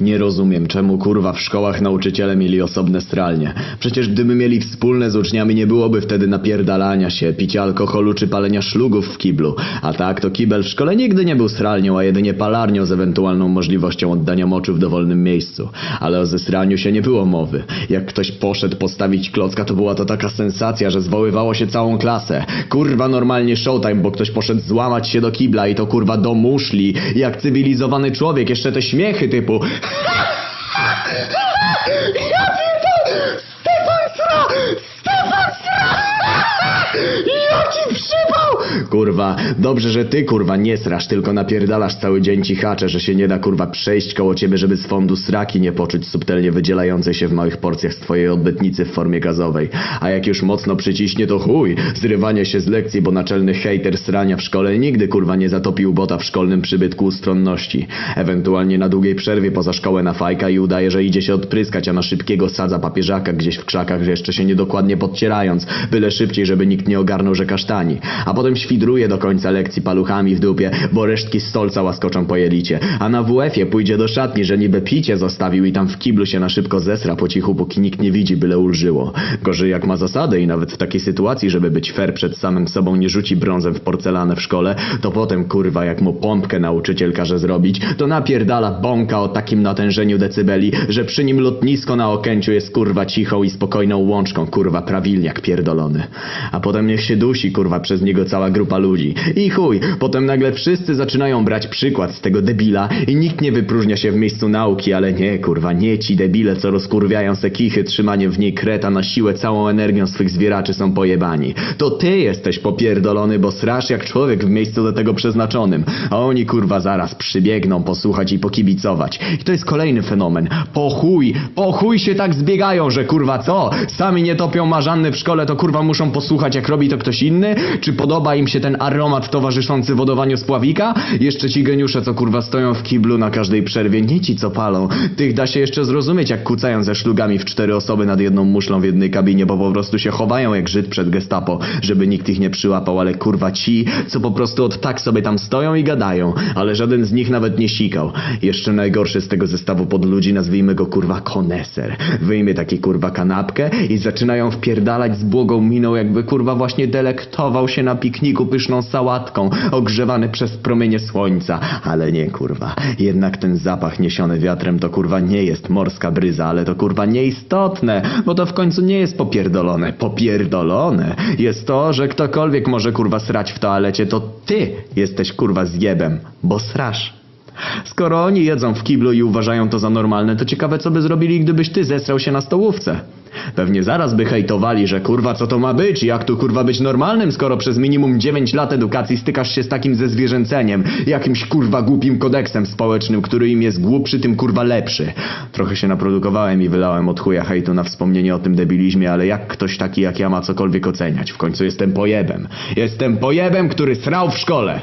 Nie rozumiem, czemu kurwa w szkołach nauczyciele mieli osobne stralnie. Przecież gdyby mieli wspólne z uczniami, nie byłoby wtedy napierdalania się, picia alkoholu czy palenia szlugów w kiblu. A tak, to kibel w szkole nigdy nie był stralnią, a jedynie palarnią z ewentualną możliwością oddania moczu w dowolnym miejscu. Ale o zesraniu się nie było mowy. Jak ktoś poszedł postawić klocka, to była to taka sensacja, że zwoływało się całą klasę. Kurwa normalnie showtime, bo ktoś poszedł złamać się do kibla i to kurwa do muszli. Jak cywilizowany człowiek, jeszcze te śmiechy typu... Ja Kurwa, dobrze, że ty kurwa nie srasz, tylko napierdalasz cały dzień cichacze, że się nie da kurwa przejść koło ciebie, żeby z fondu sraki nie poczuć subtelnie wydzielającej się w małych porcjach z twojej odbytnicy w formie gazowej. A jak już mocno przyciśnie, to chuj, zrywanie się z lekcji, bo naczelny hejter srania w szkole nigdy kurwa nie zatopił bota w szkolnym przybytku ustronności. Ewentualnie na długiej przerwie poza szkołę na fajka i udaje, że idzie się odpryskać, a na szybkiego sadza papieżaka gdzieś w krzakach, że jeszcze się niedokładnie podcierając, byle szybciej, żeby nikt nie ogarnął, że kasztani. A potem świdruje do końca lekcji paluchami w dupie, bo resztki stolca łaskoczą po jelicie. A na WF-ie pójdzie do szatni, że niby picie zostawił i tam w kiblu się na szybko zesra po cichu, póki nikt nie widzi, byle ulżyło. Gorzej jak ma zasady i nawet w takiej sytuacji, żeby być fair przed samym sobą, nie rzuci brązem w porcelanę w szkole, to potem kurwa jak mu pompkę nauczyciel każe zrobić, to napierdala bąka o takim natężeniu decybeli, że przy nim lotnisko na Okęciu jest kurwa cichą i spokojną łączką, kurwa prawilniak pierdolony. A potem niech się dusi kurwa przez niego cała grupa ludzi. I chuj, potem nagle wszyscy zaczynają brać przykład z tego debila i nikt nie wypróżnia się w miejscu nauki, ale nie kurwa, nie ci debile, co rozkurwiają se kichy, trzymanie w niej kreta na siłę całą energią swych zwieraczy są pojebani. To ty jesteś popierdolony, bo srasz jak człowiek w miejscu do tego przeznaczonym, a oni kurwa zaraz przybiegną posłuchać i pokibicować. I to jest kolejny fenomen. Po chuj, po chuj się tak zbiegają, że kurwa co? Sami nie topią marzanny w szkole, to kurwa muszą posłuchać jak robi to ktoś inny? Czy podoba im się ten aromat towarzyszący wodowaniu z pławika? Jeszcze ci geniusze, co kurwa stoją w kiblu na każdej przerwie, nie ci co palą. Tych da się jeszcze zrozumieć, jak kucają ze szlugami w cztery osoby nad jedną muszlą w jednej kabinie, bo po prostu się chowają jak Żyd przed gestapo, żeby nikt ich nie przyłapał, ale kurwa ci, co po prostu od tak sobie tam stoją i gadają, ale żaden z nich nawet nie sikał. Jeszcze najgorszy z tego zestawu pod ludzi, nazwijmy go kurwa koneser. Wyjmie taki kurwa kanapkę i zaczynają wpierdalać z błogą miną, jakby kurwa właśnie delektował się na pikniku pyszną sałatką, ogrzewany przez promienie słońca. Ale nie kurwa, jednak ten zapach niesiony wiatrem to kurwa nie jest morska bryza, ale to kurwa nieistotne, bo to w końcu nie jest popierdolone. Popierdolone jest to, że ktokolwiek może kurwa srać w toalecie, to ty jesteś kurwa zjebem, bo srasz. Skoro oni jedzą w kiblu i uważają to za normalne, to ciekawe co by zrobili, gdybyś ty zesrał się na stołówce. Pewnie zaraz by hejtowali, że kurwa co to ma być, jak tu kurwa być normalnym, skoro przez minimum 9 lat edukacji stykasz się z takim zezwierzęceniem, jakimś kurwa głupim kodeksem społecznym, który im jest głupszy, tym kurwa lepszy. Trochę się naprodukowałem i wylałem od chuja hejtu na wspomnienie o tym debilizmie, ale jak ktoś taki jak ja ma cokolwiek oceniać? W końcu jestem pojebem. Jestem pojebem, który srał w szkole.